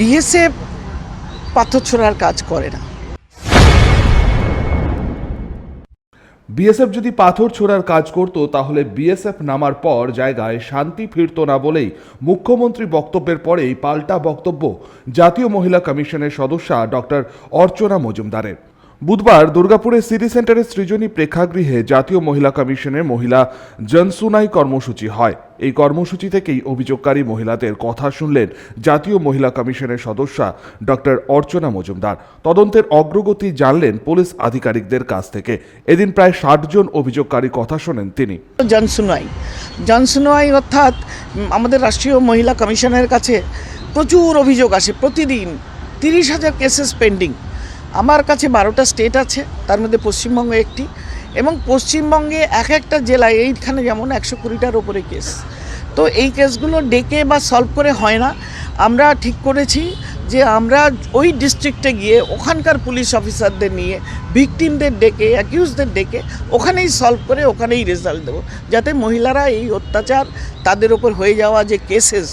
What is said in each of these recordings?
BSF পাথর ছোড়ার কাজ করে না। বিএসএফ যদি পাথর ছোড়ার কাজ করত, তাহলে বিএসএফ নামার পর জায়গায় শান্তি ফিরত না বলেই মুখ্যমন্ত্রী বক্তব্যের পরেই পাল্টা বক্তব্য জাতীয় মহিলা কমিশনের সদস্যা ডক্টর অর্চনা মজুমদারের। বুধবার দুর্গাপুরের সিটি সেন্টারের সৃজনী প্রেক্ষাগৃহে জাতীয় মহিলা কমিশনের মহিলা জনসুনাই কর্মসূচি হয়। এই কর্মসূচি থেকেই অভিযোগকারী মহিলাদের কথা শুনলেন জাতীয় মহিলা কমিশনের সদস্যা ডক্টর অর্চনা মজুমদার। তদন্তের অগ্রগতি জানলেন পুলিশ আধিকারিকদের কাছ থেকে। এদিন প্রায় ষাট জন অভিযোগকারী কথা শোনেন তিনি। জনসুনাই। জনশুনাই অর্থাৎ আমাদের রাষ্ট্রীয় মহিলা কমিশনের কাছে প্রচুর অভিযোগ আসে প্রতিদিন। তিরিশ হাজার কেসেস পেন্ডিং আমার কাছে বারোটা স্টেট আছে, তার মধ্যে পশ্চিমবঙ্গ একটি এবং পশ্চিমবঙ্গে এক একটা জেলায় এইখানে যেমন একশো কুড়িটার ওপরে কেস তো এই কেসগুলো ডেকে বা সলভ করে হয় না। আমরা ঠিক করেছি যে আমরা ওই ডিস্ট্রিক্টে গিয়ে ওখানকার পুলিশ অফিসারদের নিয়ে ভিকটিমদের ডেকে অ্যাকিউজদের ডেকে ওখানেই সলভ করে ওখানেই রেজাল্ট দেবো। যাতে মহিলারা এই অত্যাচার তাদের ওপর হয়ে যাওয়া যে কেসেস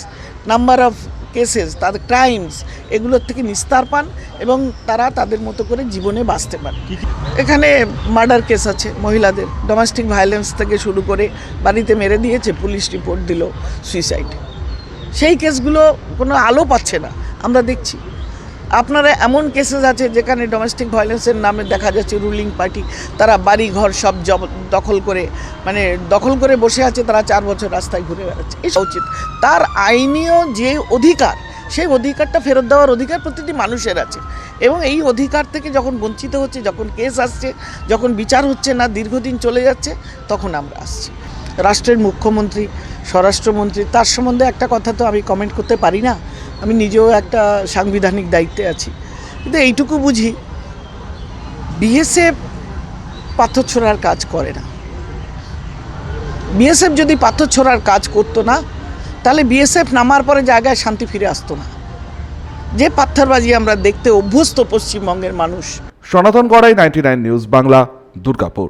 নাম্বার অফ কেসেস তাদের ক্রাইমস এগুলোর থেকে নিস্তার পান এবং তারা তাদের মতো করে জীবনে বাঁচতে পারে। এখানে মার্ডার কেস আছে মহিলাদের। ডোমেস্টিক ভায়োলেন্স থেকে শুরু করে বাড়িতে মেরে দিয়েছে পুলিশ রিপোর্ট দিল সুইসাইড সেই কেসগুলো কোনো আলো পাচ্ছে না। আমরা দেখছি। আপনারা এমন কেসেস আছে যেখানে ডোমেস্টিক ভায়োলেন্সের নামে দেখা যাচ্ছে রুলিং পার্টি তারা বাড়ি ঘর সব জব- দখল করে মানে দখল করে বসে আছে, তারা চার বছর রাস্তায় ঘুরে বেড়াচ্ছে। এটা উচিত। তার আইনীয় যে অধিকার, সেই অধিকারটা ফেরত দেওয়ার অধিকার প্রতিটি মানুষের আছে। এবং এই অধিকার থেকে যখন বঞ্চিত হচ্ছে, যখন কেস আসছে, যখন বিচার হচ্ছে না, দীর্ঘদিন চলে যাচ্ছে, তখন আমরা আসছি। রাষ্ট্রের মুখ্যমন্ত্রী, স্বরাষ্ট্রমন্ত্রী, তার সম্বন্ধে একটা কথা তো আমি কমেন্ট করতে পারি না? আমি নিজেও একটা সাংবিধানিক দায়িত্বে আছি। কিন্তু এইটুকু বুঝি বিএসএফ পাথর ছোড়ার কাজ করে না। বিএসএফ যদি পাথর ছোড়ার কাজ করতো না, তাহলে বিএসএফ নামার পরে জায়গায় শান্তি ফিরে আসতো না। যে পাথরবাজি আমরা দেখতে অভ্যস্ত পশ্চিমবঙ্গের মানুষ। Sanatan Gorai ninety news Bangla, Durgapur.